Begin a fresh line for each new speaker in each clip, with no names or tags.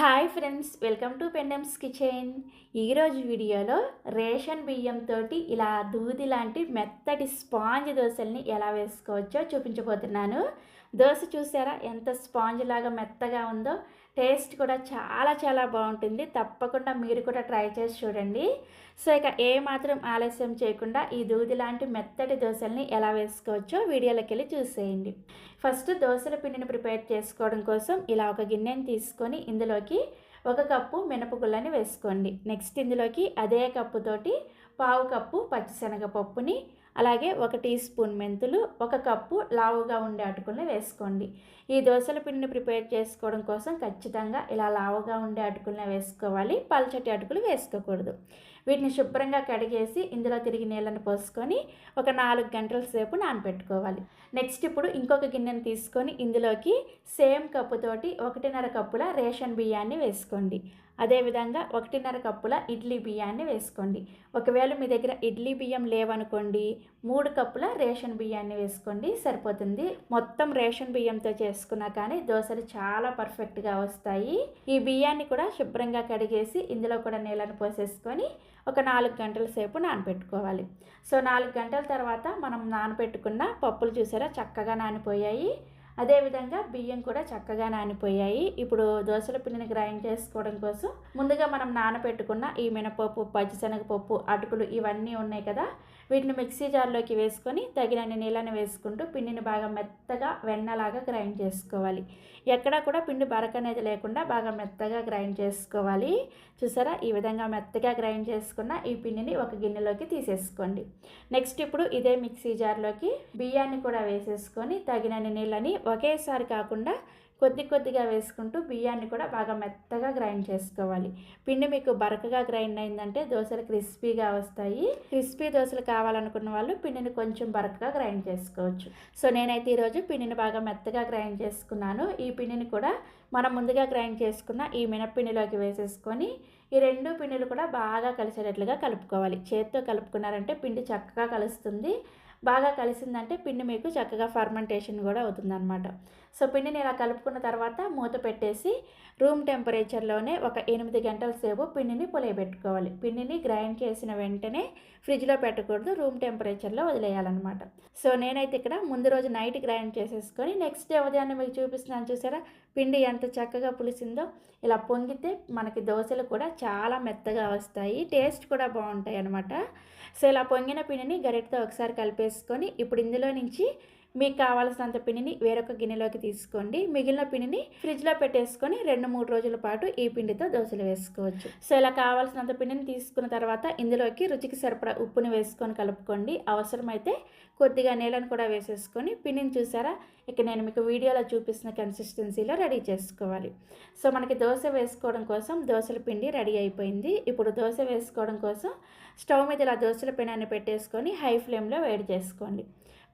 Hi friends welcome to పెండమ్స్ kitchen ఈరోజు వీడియోలో రేషన్ బియ్యంతో ఇలా దూది లాంటి మెత్తటి స్పాంజ్ దోశల్ని ఎలా వేసుకోవచ్చో చూపించబోతున్నాను. దోశ చూసారా? ఎంత స్పాంజ్ లాగా మెత్తగా ఉందో టేస్ట్ కూడా చాలా చాలా బాగుంటుంది. తప్పకుండా మీరు కూడా ట్రై చేసి చూడండి. సో ఇక ఏ మాత్రం ఆలస్యం చేయకుండా ఈ దూది లాంటి మెత్తటి దోశల్ని ఎలా వేసుకోవచ్చో వీడియోలోకి వెళ్ళి చూసేయండి. ఫస్ట్ దోశల పిండిని ప్రిపేర్ చేసుకోవడం కోసం ఇలా ఒక గిన్నెని తీసుకొని ఇందులోకి ఒక కప్పు మినపగుళ్ళని వేసుకోండి. నెక్స్ట్ ఇందులోకి అదే కప్పుతోటి పావు కప్పు పచ్చిశనగపప్పుని అలాగే ఒక టీ స్పూన్ మెంతులు ఒక కప్పు లావుగా ఉండే అటుకుల్ని వేసుకోండి. ఈ దోశల పిండిని ప్రిపేర్ చేసుకోవడం కోసం ఖచ్చితంగా ఇలా లావుగా ఉండే అటుకుల్ని వేసుకోవాలి. పల్చటి అటుకులు వేసుకోకూడదు. వీటిని శుభ్రంగా కడిగేసి ఇందులో తిరిగి నీళ్ళని పోసుకొని ఒక నాలుగు గంటల సేపు నానబెట్టుకోవాలి నెక్స్ట్ ఇప్పుడు ఇంకొక గిన్నెని తీసుకొని ఇందులోకి సేమ్ కప్పుతోటి ఒకటిన్నర కప్పుల రేషన్ బియ్యాన్ని వేసుకోండి. అదేవిధంగా ఒకటిన్నర కప్పుల ఇడ్లీ బియ్యాన్ని వేసుకోండి. ఒకవేళ మీ దగ్గర ఇడ్లీ బియ్యం లేవనుకోండి మూడు కప్పుల రేషన్ బియ్యాన్ని వేసుకోండి సరిపోతుంది. మొత్తం రేషన్ బియ్యంతో చేసుకున్నా కానీ దోశలు చాలా పర్ఫెక్ట్గా వస్తాయి. ఈ బియ్యాన్ని కూడా శుభ్రంగా కడిగేసి ఇందులో కూడా నీళ్ళని పోసేసుకొని ఒక నాలుగు గంటల సేపు నానబెట్టుకోవాలి. సో నాలుగు గంటల తర్వాత మనం నానబెట్టుకున్న పప్పులు చూసారా చక్కగా నానిపోయాయి. అదేవిధంగా బియ్యం కూడా చక్కగా నానిపోయాయి. ఇప్పుడు దోశల పిండిని గ్రైండ్ చేసుకోవడం కోసం ముందుగా మనం నానబెట్టుకున్న ఈ మినపప్పు పచ్చిశనగపప్పు అటుకులు ఇవన్నీ ఉన్నాయి కదా. వీటిని మిక్సీ జార్లోకి వేసుకొని తగినన్ని నీళ్ళని వేసుకుంటూ పిండిని బాగా మెత్తగా వెన్నలాగా గ్రైండ్ చేసుకోవాలి. ఎక్కడా కూడా పిండి బరక అనేది లేకుండా బాగా మెత్తగా గ్రైండ్ చేసుకోవాలి. చూసారా? ఈ విధంగా మెత్తగా గ్రైండ్ చేసుకున్న ఈ పిండిని ఒక గిన్నెలోకి తీసేసుకోండి. నెక్స్ట్ ఇప్పుడు ఇదే మిక్సీ జార్లోకి బియ్యాన్ని కూడా వేసేసుకొని తగినన్ని నీళ్ళని ఒకేసారి కాకుండా కొద్ది కొద్దిగా వేసుకుంటూ బియ్యాన్ని కూడా బాగా మెత్తగా గ్రైండ్ చేసుకోవాలి. పిండి మీకు బరకగా గ్రైండ్ అయిందంటే దోశలు క్రిస్పీగా వస్తాయి. క్రిస్పీ దోశలు కావాలనుకున్న వాళ్ళు పిండిని కొంచెం బరకగా గ్రైండ్ చేసుకోవచ్చు. సో నేనైతే ఈరోజు పిండిని బాగా మెత్తగా గ్రైండ్ చేసుకున్నాను. ఈ పిండిని కూడా మనం ముందుగా గ్రైండ్ చేసుకున్న ఈ మినప్పిండిలోకి వేసేసుకొని ఈ రెండు పిండిలు కూడా బాగా కలిసేటట్లుగా కలుపుకోవాలి. చేత్తో కలుపుకున్నారంటే పిండి చక్కగా కలుస్తుంది. బాగా కలిసిందంటే పిండి మీకు చక్కగా ఫర్మెంటేషన్ కూడా అవుతుందన్నమాట. సో పిండిని ఇలా కలుపుకున్న తర్వాత మూత పెట్టేసి రూమ్ టెంపరేచర్లోనే ఒక ఎనిమిది గంటల సేపు పిండిని పులియబెట్టుకోవాలి. పిండిని గ్రైండ్ చేసిన వెంటనే ఫ్రిడ్జ్లో పెట్టకూడదు రూమ్ టెంపరేచర్లో వదిలేయాలన్నమాట. సో నేనైతే ఇక్కడ ముందు రోజు నైట్ గ్రైండ్ చేసేసుకొని నెక్స్ట్ డే ఉదయాన్నే మీకు చూపిస్తున్నాను చూసారా? పిండి ఎంత చక్కగా పులిసిందో ఇలా పొంగితే మనకి దోశలు కూడా చాలా మెత్తగా వస్తాయి టేస్ట్ కూడా బాగుంటాయి అనమాట సో ఇలా పొంగిన పిండిని గరిటతో ఒకసారి కలిపేసుకొని ఇప్పుడు ఇందులో నుంచి మీకు కావాల్సినంత పిండిని వేరొక గిన్నెలోకి తీసుకోండి. మిగిలిన పిండిని ఫ్రిడ్జ్లో పెట్టేసుకొని రెండు మూడు రోజుల పాటు ఈ పిండితో దోశలు వేసుకోవచ్చు. సో ఇలా కావాల్సినంత పిండిని తీసుకున్న తర్వాత ఇందులోకి రుచికి సరిపడా ఉప్పుని వేసుకొని కలుపుకోండి. అవసరమైతే కొద్దిగా నీళ్ళను కూడా వేసేసుకొని పిండిని చూసారా? ఇక నేను మీకు వీడియోలో చూపిస్తున్న కన్సిస్టెన్సీలో రెడీ చేసుకోవాలి. సో మనకి దోశ వేసుకోవడం కోసం దోశల పిండి రెడీ అయిపోయింది. ఇప్పుడు దోశ వేసుకోవడం కోసం స్టవ్ మీద ఇలా దోశల పిండిని పెట్టేసుకొని హై ఫ్లేమ్లో వేడి చేసుకోండి.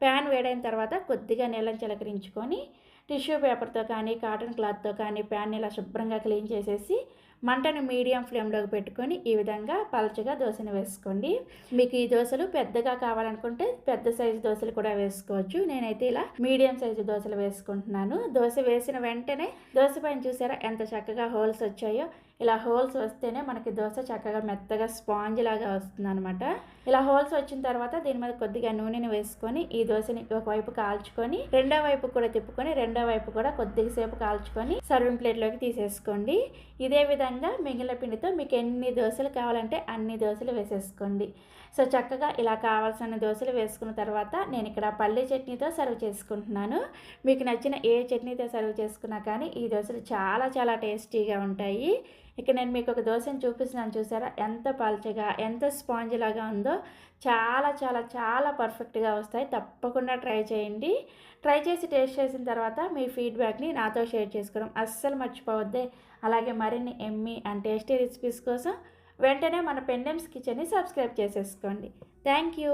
ప్యాన్ వేడైన తర్వాత కొద్దిగా నీళ్ళని చిలకరించుకొని టిష్యూ పేపర్తో కానీ కాటన్ క్లాత్తో కానీ ప్యాన్ ఇలా శుభ్రంగా క్లీన్ చేసేసి మంటను మీడియం ఫ్లేమ్లోకి పెట్టుకొని ఈ విధంగా పలచగా దోశను వేసుకోండి. మీకు ఈ దోశలు పెద్దగా కావాలనుకుంటే పెద్ద సైజు దోశలు కూడా వేసుకోవచ్చు. నేనైతే ఇలా మీడియం సైజు దోశలు వేసుకుంటున్నాను. దోశ వేసిన వెంటనే దోశ పైన చూసారా ఎంత చక్కగా హోల్స్ వచ్చాయో? ఇలా హోల్స్ వస్తేనే మనకి దోశ చక్కగా మెత్తగా స్పాంజ్ లాగా వస్తుంది అనమాట ఇలా హోల్స్ వచ్చిన తర్వాత దీని మీద కొద్దిగా నూనెని వేసుకొని ఈ దోశని ఒకవైపు కాల్చుకొని రెండో వైపు కూడా తిప్పుకొని రెండో వైపు కూడా కొద్దిగా సేపు కాల్చుకొని సర్వింగ్ ప్లేట్లోకి తీసేసుకోండి. ఇదే విధంగా మిగిలిన పిండితో మీకు ఎన్ని దోశలు కావాలంటే అన్ని దోశలు వేసేసుకోండి. సో చక్కగా ఇలా కావాల్సిన దోశలు వేసుకున్న తర్వాత నేను ఇక్కడ పల్లి చట్నీతో సర్వ్ చేసుకుంటున్నాను. మీకు నచ్చిన ఏ చట్నీతో సర్వ్ చేసుకున్నా కానీ ఈ దోశలు చాలా చాలా టేస్టీగా ఉంటాయి. ఇక నేను మీకు ఒక దోశను చూపిస్తున్నాను చూసారా? ఎంత పల్చగా ఎంత స్పాంజ్ లాగా ఉందో చాలా చాలా చాలా పర్ఫెక్ట్గా వస్తాయి. తప్పకుండా ట్రై చేయండి. ట్రై చేసి టేస్ట్ చేసిన తర్వాత మీ ఫీడ్బ్యాక్ని నాతో షేర్ చేసుకోవడం అస్సలు మర్చిపోవద్దే. అలాగే మరిన్ని ఎమ్మి అండ్ టేస్టీ రెసిపీస్ కోసం వెంటనే మన పెండెమ్స్ కిచెన్ని సబ్స్క్రైబ్ చేసేసుకోండి. Thank you